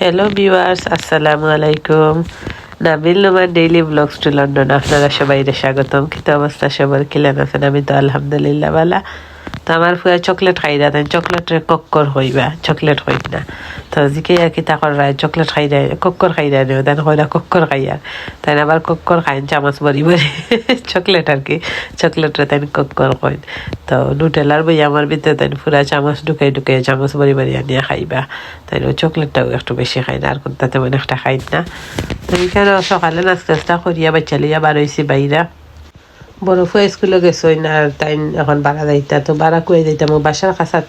Hello viewers আসসালামু আলাইকুম Nabil Noman daily vlogs to London আপনারা সবাই স্বাগতম। কিন্তু অবস্থা? সবার কিলেন আছেন আমি তো আলহামদুলিল্লাহ বালা তো আমার ফুয়া চকলেট খাই দেন চকলেটের কক্কর হইবা চকলেট হই না। তো জিকে আর কি তাকর রায় চকলেট খাই দেয় কক্কর খাই দেয় দেন হয় না কক্কর খাই আর। তাই আবার কক্কর খাইন, চামচ বরি বরি চকলেট আর কি চকলেটে তাই কক্কর কইন তো নুটেলার বই আমার ভিতরে তাই পুরা চামচ ঢুকাই ঢুকাই চামচ বরি বরি আনিয়া খাইবা তাই চকলেটটাও একটু বেশি খাই না, আর তাতে মানে একটা খাই না। তো এখানে সকালে নাস্তা করিয়া বাচ্চা লিয়া বার বাইরা। বরফও স্কুলে গেছো না তাই এখন বাড়া যাইতা তো বাড়া কুয়ে যাইতাম বাসার কাছা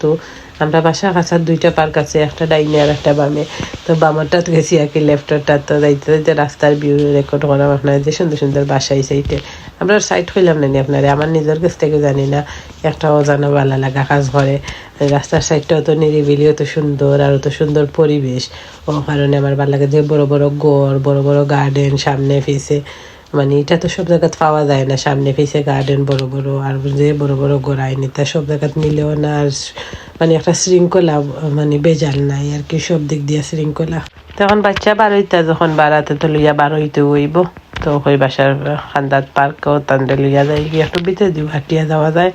আমরা বাসার কাছার দুইটা পার্ক আছে, একটা ডাইনে আর একটা বামে। তো বামরটা গেছি আর কি লেফটরটা তো যাইতে যাইতে রাস্তার ভিউ রেকর্ড করাম আপনার যে সুন্দর সুন্দর বাসাই সেইটে আমরা সাইড হইলাম না আপনারে আমার নিজের কাছ থেকে জানি না একটা অজানা ভালো লাগা কাজ করে রাস্তার সাইডটা অত নিরিবিলি অত সুন্দর আর অত সুন্দর পরিবেশ ও কারণে আমার ভালো লাগে যে বড় বড় গড় বড় বড় গার্ডেন সামনে ফেসে মানে এটা তো সব জায়গাত পাওয়া যায় না। সামনে ফেসে গার্ডেন বড় বড়, আর যে বড় বড় গোড়ায় নিতে সব জায়গাত মিলেও না। আর মানে একটা শৃঙ্খলা মানে বেজাল নাই, আর কি সব দিক দিয়ে শৃঙ্খলা। তখন বাচ্চা বারোইতা যখন বাড়াতে তো লইয়া বারোইতে হইব, তো ওই বাসার খান্দাত পার্কও তান্ডে লইয়া যায় গিয়ে একটু ভিতরে দিব হাঁটিয়া যাওয়া যায়।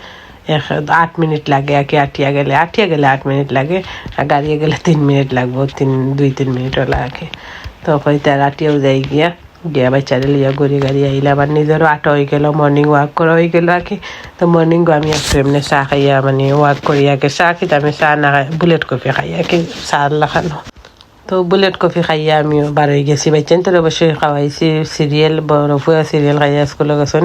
এক আট মিনিট লাগে আগে আটিয়া গেলে। আটিয়া গেলে আট মিনিট লাগে, আর গাড়িয়ে গেলে তিন মিনিট লাগবো, তিন দুই, তিন মিনিটও লাগে তো তার আটিয়াও যাই গিয়া। গিয়া বাচ্চারে লিয়া ঘুরে গাড়ি আইলে আবার নিজেরও আটা হয়ে গেল মর্নিং ওয়াক করা হয়ে গেল আর কি তো মর্নিং আমি একটু এমনি চাহ খাইয়া মানে ওয়াক করি আগে। চাহ খেতে আমি চাহ না বুলেট কফি খাই আর কি চাহ লাখানো তো বুলেট কফি খাইয়া আমিও বার গেছি। বাচ্চান তোর অবশ্যই খাওয়াইছি সিরিয়াল বড় ফুয়া সিরিয়াল খাইয়া স্কুলে গেছেন।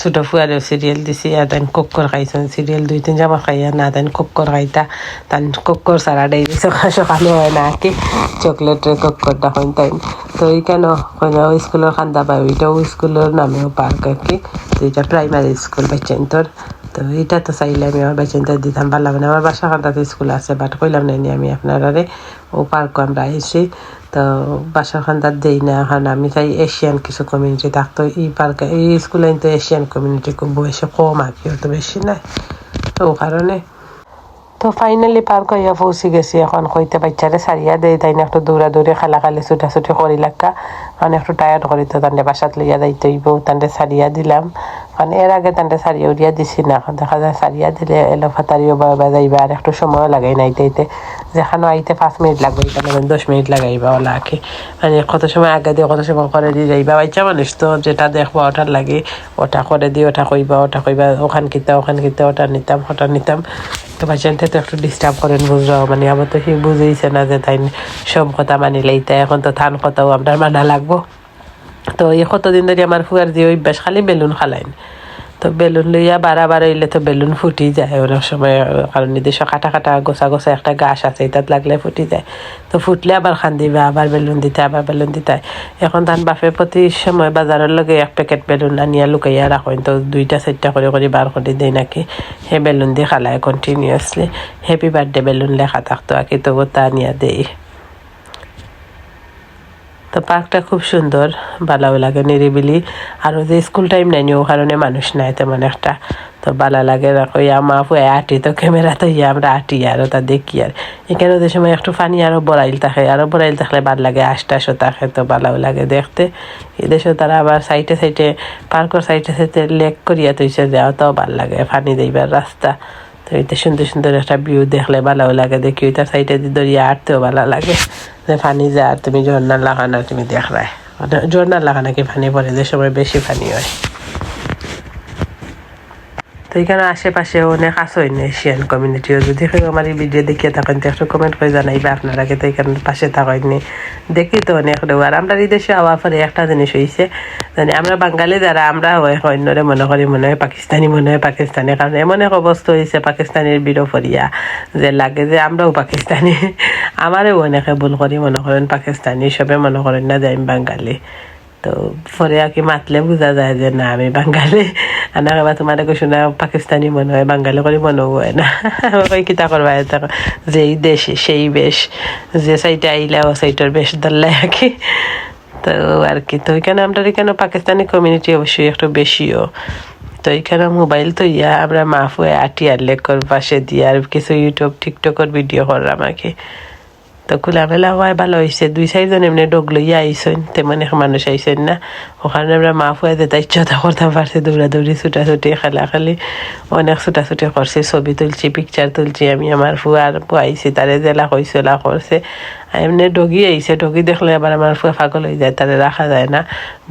ছোট ফুয়ারেও সিরিয়াল দিছি আর তাই কক্কর খাইছেন। সিরিয়াল দুই তিন জামা খাইয়া না তাই কক্কর খাইতা। তাই কক্কর সারা ডেইলি সকাল সকালে হয় না কি চকলেটের কক্করটা হইন তাই তো কেন ওই স্কুলের খান্দা পাই ওইটাও স্কুলের নামেও পার্ক আর কি তো এটা প্রাইমারি স্কুল বাচ্চান তোর তো এটা তো চাইলে আমি আমার বাচ্চাদের দিতাম, পারলাম না। আমার বাসা খান্দাতে স্কুল আছে বাট কইলাম না আমি আপনারা ও পার্ক আমরা এসেছি তো বাসা খান্দার দেই না এখন, আমি চাই এশিয়ান কিছু কমিউনিটি থাকতো এই পার্কে, এই স্কুলে তো এশিয়ান কমিউনিটি খুব বয়সে কম আর কি, অত বেশি নাই। তো ও কারণে। তো ফাইনালি পার্ক হইয়া পৌঁছে গেছি এখন, কইতে বাচ্চারে সারিয়া দেয় তাই না একটু দৌড়া দৌড়ে খেলা খালি ছুটাছুটি করি লাক্কা মানে একটু টায়ার্ড করি তো, তান্ডে বাসাত লইয়া যাইতে হইব, তান্ডে সারিয়া দিলাম। মানে এর আগে তান্ডে সারিয়া উড়িয়া দিছি না দেখা যায় সারিয়া দিলে এলো ফাতারিও বা যাইবা আর একটু সময় লাগাই না আইতে যেখানে আইতে পাঁচ মিনিট লাগবে এখানে দশ মিনিট লাগাইবা ওলা আঁকে। মানে কত সময় আগে দিয়ে, কত সময় করে দিয়ে যাইবা। বাচ্চা মানুষ তো যেটা দেখবা ওটার লাগে ওটা করে দিয়ে, ওটা কইবা ওটা কইবা ওখান কিতা ওখান কিতা, ওটা নিতাম ওটা নিতাম। তো বাচ্চাতে তো একটু ডিস্টার্ব করেন বুঝরাও মানে আমার তো সে বুঝেইছে না যে তাই সব কথা মানি লাইতে এখন তো থান কথাও আপনার মানা লাগবো। তো এই কতদিন ধরে আমার ফুয়ার যে অভ্যাস, খালি বেলুন খালাইন তো বেলুন লইয়া বাড়া বাড়া হইলে তো বেলুন ফুটি যায় অনেক সময়, কারণ নিজস্ব কাটা কাটা গোছা গোছা একটা গাছ আছে তাত লাগলে ফুটি যায়। তো ফুটলে আবার খান দিবে, আবার বেলুন দিতে, আবার বেলুন দিতে। এখন ধান বাপে প্রতি সময় বাজারের লগে এক প্যাকেট বেলুন আনিয়া লুকাইয়া রাখেন তো দুইটা, চারটা করে করে বার করে দেয় নাকি। সেই বেলুন দিয়ে খালায় কন্টিনিউয়াসলি হ্যাপি বার্থডে বেলুন লেখা থাকতো আর কি তবু তা আনিয়া দেয় তো পার্কটা খুব সুন্দর ভালো লাগে নিরিবিলি। আর যে স্কুল টাইম নাইনি ও কারণে মানুষ নাই তেমন একটা। তো ভালো লাগে দেখো মা ফুয়ে আটি তো ক্যামেরা তো ইয়ে আমরা আটি, আর তা দেখি আর। এখানে ওদের সময় একটু পানি আরও বড়াইল থাকে আরও বড়াইল থাকলে ভালো লাগে আশটাশো থাকে, তো ভালো লাগে দেখতে। এদেশে তারা আবার সাইডে সাইডে পার্কের সাইডে সাইডে লেক করিয়া তৈছে যাও তাও ভালো লাগে পানি দেইবার রাস্তা। তো এটা সুন্দর সুন্দর একটা ভিউ দেখলে ভালো লাগে, দেখি ওইটা সাইডে দিয়ে দরিয়া আটতেও ভালো লাগে। যে ফানি যা তুমি ঝর্নার লাগানা, তুমি দেখলাই ঝর্নার লাগানা কি ফানি পড়ে যে সময় বেশি ফানি হয়। তো এখানে আশেপাশে অনেক আছে এশিয়ান কমিউনিটিও যদি কেউ আমার এই ভিডিও দেখিয়ে থাকেন, তো একটু কমেন্ট করে জানাইবে আপনারা তো এখানে পাশে থাকেননি। দেখি তো অনেক আর আমরা এই দেশে আওয়া পরে একটা জিনিস হয়েছে জানি আমরা বাঙালি যারা, আমরা হয় অন্যরে মনে করি, মনে হয় পাকিস্তানি, মনে হয় পাকিস্তানি। কারণ এমন এক অবস্থা হয়েছে পাকিস্তানির বিরোফরিয়া যে লাগে যে আমরাও পাকিস্তানি। আমারও অনেকে ভুল করি, মনে করেন পাকিস্তানি সবে মনে করেন না যে আমি বাঙালি। তো পরে আর কি মাতলে বোঝা যায় যে, না, আমি বাঙালি। আনা এবার তোমার কৈছো না, পাকিস্তানি মনে হয়, বাঙালি করে মনে হয় না। কই কিতা করবা এটা যেই দেশ, সেই বেশ। যে সাইটে আইলে ও সাইটের বেশ ধরলে আর কি তো আর কি, তো ওইখানে আমরা এখানে পাকিস্তানি কমিউনিটি অবশ্যই একটু বেশিও তো এখানে মোবাইল তো ইয়া, আমরা মাফ হয়ে আটি আর লেখর পাশে দিয়ে আর কিছু ইউটিউব টিকটকের ভিডিও করলাম আর কি তো খোলামেলা হওয়ায় ভালো হয়েছে দুই চারজন এমনি ডোগ লইয়া আইসেন এক মানুষ আইসেন না। ওখানে আমরা মা ফুয়া যেতে ইচ্ছাটা করতে পারছি দৌড়াদৌড়ি ছুটাছুটি খেলাখালি। অনেক ছুটাছুটি করছি ছবি তুলছি পিকচার তুলছি, আমি আমার ফুয়ার ফুয়াইছি তারে জেলা কইসলা করছে এমনি ডগি আইছে ডগি দেখলে আবার আমার ফুয়া পাগল হয়ে যায় তারে রাখা যায় না।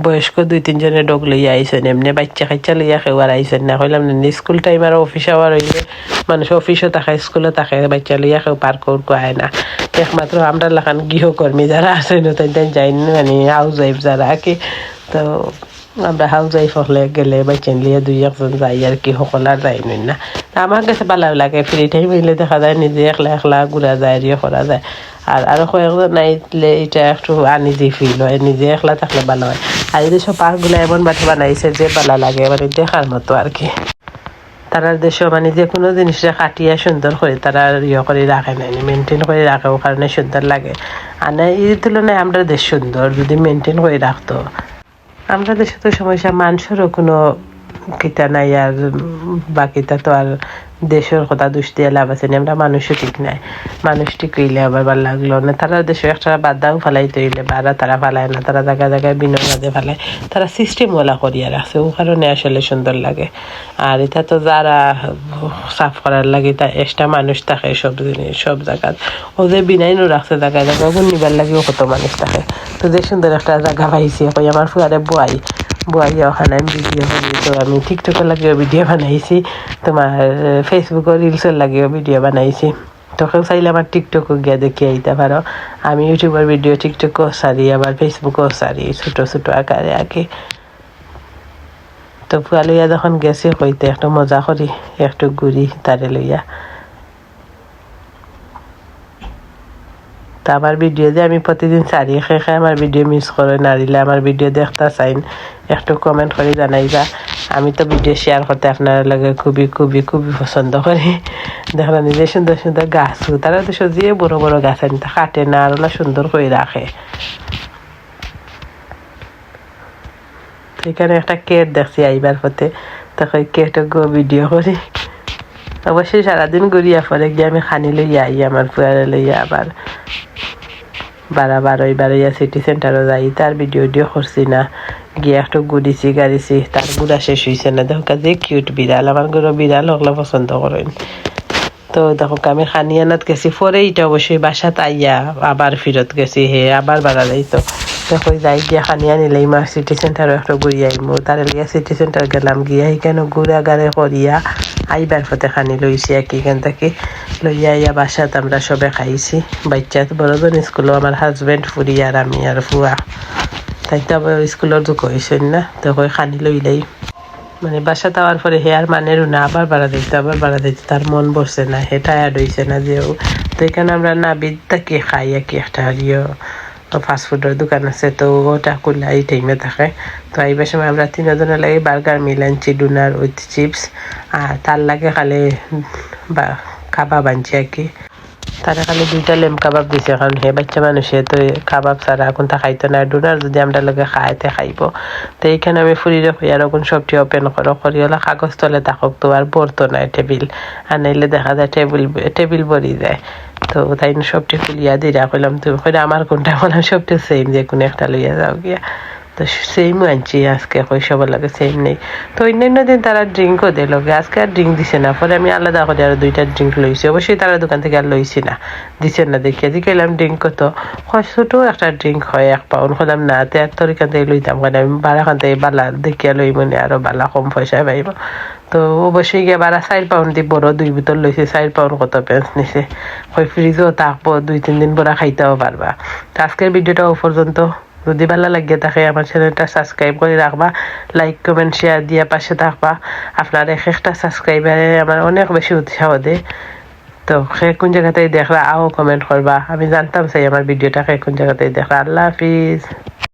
বয়স্ক দুই তিনজনে ডগ লইয়া আইসেন এমনি বাচ্চা কাচ্চা লইয়া খেওয়ার আইসেন না। কইলাম স্কুল টাইম আর অফিস আওয়ার হইলে মানুষ অফিসও থাকে স্কুলও থাকে বাচ্চা লইয়া কেউ পার করব আয় না। একমাত্র আমরা লাখান গৃহকর্মী যারা আছেন তাই যাই মানে হাউস ওয়াইফ যারা কি তো আমরা হাউস ওয়াইফ হলে গেলে বা লিয়ে দুই একজন যাই আর কি, সকল আর যাই নই না। আমার কাছে ভালো লাগে ফ্রি টাইম হইলে দেখা যায় নিজে একলা একলা ঘুরা যায় ইয়ে করা যায়। আর আরও কয়েকজন নাইলে এটা একটু আনিজি ফিল হয়, নিজে একলা থাকলে ভালো হয়। আর এই সব পার্কগুলো এমন বাঠে বানাইছে যে ভালো লাগে মানে দেখার মতো আর কি। তারা দেশে মানে যে কোনো জিনিসটা কাটিয়া সুন্দর করে তারা ইয়ে করে রাখে নাই মেনটেন করে রাখে, ও কারণে সুন্দর লাগে। আর না, এই তুলনায় আমরা দেশ সুন্দর, যদি মেনটেন করে রাখতো। আমরা দেশে তো সমস্যা মানুষেরও কোনো কিতা নাই আর বাকিটা তো আর দেশের কথা দুষ দিয়ে লাভ আছে আমরা মানুষও ঠিক নাই। মানুষ ঠিক হইলে আবার ভালো লাগল না। তারা দেশে একটা বাদাও ফালাইতে হইলে বারা তারা ফালায় না, তারা জায়গায় জায়গায় বিনোদে ফালায় তারা সিস্টেম ওলা করিয়া রাখছে, ও কারণে আসলে সুন্দর লাগে। আর এটা তো যারা সাফ করার লাগে, তা এক্সট্রা মানুষ থাকে সব জিনিস, সব জায়গাত। ও যে বিনাইনও রাখছে জায়গায় জায়গায় নিবার লাগেও কত মানুষ থাকে। তো যে সুন্দর একটা জায়গা পাইছি আমার ফুয়ারে বুয়াই। বুয়াইয়া ওখানে আমি ভিডিও করি তো আমি টিকটকের লাগেও ভিডিও বানাইছি। তোমার ফেসবুকও রিলসের লাগেও ভিডিও বানাইছি। তখন চাইলে আমার টিকটকও গিয়ে দেখে আইতে পারো আমি ইউটিউবের ভিডিও টিকটকও সারি আবার ফেসবুকও সারি ছোটো ছোটো আকারে আঁকি। তো ফুয়া লইয়া যখন গেছি কইতে একটু মজা করি একটু ঘুরি তারে লইয়া। তা আমার ভিডিও যে আমি প্রতিদিন খেয়ে খাই আমার ভিডিও মিস করে নারিলে আমার ভিডিও দেখতে চাইন একটু কমেন্ট করে জানাইবা আমি তো ভিডিও শেয়ার করতে আপনার লাগে খুবই খুবই খুবই পছন্দ করি। দেখলাম নিজে সুন্দর সুন্দর গাছ তারা তো সজিয়ে বড় বড় গাছ আনি কাটে না আর সুন্দর করে রাখে এখানে একটা কেট দেখছি আইবার পথে। তখন কেট ভিডিও করি অবশ্যই সারাদিন ঘুরিয়া পরে গিয়ে আমি খানি লইয়া আই আমার ফুয়ারে লইয়া আবার বারা বারোই বারোইয়া সিটি সেন্টারও যাই, তার ভিডিও ভিডিও করছি না। গিয়ে একটু ঘুরিছি গাড়িছি, তার ঘুরা শেষ হয়েছে না। দেখো যে কিউট বিড়াল, আমার ঘরে বিড়াল ওগুলো পছন্দ করেন। তো দেখো আমি খানিয়ানাত গেছি, পরে এটা অবশ্যই বাসাত আইয়া আবার ফিরত গেছি হে, আবার বাড়া যাইতো। দেখো যাই গিয়া খানিয়া নিলেই মা সিটি সেন্টারও একটু ঘুরিয়ে আইমু তারে লিয়া সিটি সেন্টার গেলাম গিয়া। সেইখানে ঘুরা গাড়ে করিয়া আইবার পথে খানি লইছি আর কি এখান থেকে লইয়া আইয়া বাসাত আমরা সবে খাইছি। বাচ্চা বড়জন স্কুলও আমার হাজবেন্ড ফুরি আর আমি আর ফুয়া তাই তো আবার স্কুলের দুঃখ হয়েছে না, তো কই খানি লইলেই মানে বাসা যাওয়ার পরে হে আর মানে না আবার বাড়া দিতে আবার বাড়া দিতে তার মন বসছে না হে টায়ার্ড হয়েছে না যে তো এখানে আমরা নাবিদ তাকে খাই আর কি একটা ইয়ে ফাস্টফুডের দোকান আছে, তো ওটা খুলে এই টাইমে থাকে তো এইবার সময় আমরা তিনজনের লাগে বার্গার মিল আনছি ডুনার উইথ চিপস আর তার লাগে খালি বা খাবা বানছি আর কি তারা খালি দুইটা লেম কাবাব দিছে কারণ হে বাচ্চা মানুষে তো কাবাব ছাড়া এখন তা খাইতো না ডুনার যদি আমরা লগে খাইতে খাইব। তো এইখানে আমি ফুরি রাখি আর এখন সবটি ওপেন করো করি হলে কাগজ তলে থাকক তো আর বরতো নাই টেবিল। আর নাইলে দেখা যায় টেবিল টেবিল ভরি যায়। তো তাই সবটি খুলিয়া দিরা কইলাম তুমি আমার কোনটা বললাম সবটি সেম যে কোনো একটা লইয়া যাও গিয়া তো সেম আনছি, আজকে সবার লাগে সেম নেই। তো অন্যান্য দিন তারা ড্রিঙ্কও দেয় লগে আজকে আর ড্রিঙ্ক দিছে না, পরে আমি আলাদা করে আরও দুইটা ড্রিঙ্ক লইছি। অবশ্যই তারা দোকান থেকে আর লইছি না, দিছে না দেখিয়া দিকে ড্রিঙ্ক কত? ছোটো একটা ড্রিঙ্ক হয়, এক পাউন্ড হলাম না, তে এক তরিকান থেকে লইতাম? কারণ আমি বারাখান থেকে বালা দেখিয়া লই মানে আরও বালা কম পয়সায় পাইব। তো অবশ্যই গিয়ে বারা চার পাউন্ড দিয়ে বড় দুই বোতল লইছে, চার পাউন্ড কত পেন্স নিছে? হয় ফ্রিজও থাকব, দুই, তিন দিন পরে খাইতেও পারবা। আজকের ভিডিওটা পর্যন্ত যদি ভালো লাগিয়ে থাকে আমার চ্যানেলটা সাবস্ক্রাইব করে রাখবা লাইক কমেন্ট শেয়ার দিয়ে পাশে থাকবা। আপনার এক একটা সাবস্ক্রাইবারে আমার অনেক বেশি উৎসাহ দেয়। তো সে কোন জায়গাতেই দেখলা, আও কমেন্ট করবা। আমি জানতাম চাই আমার ভিডিওটা সে কোন জায়গাতেই দেখলা। আল্লাহ হাফিজ।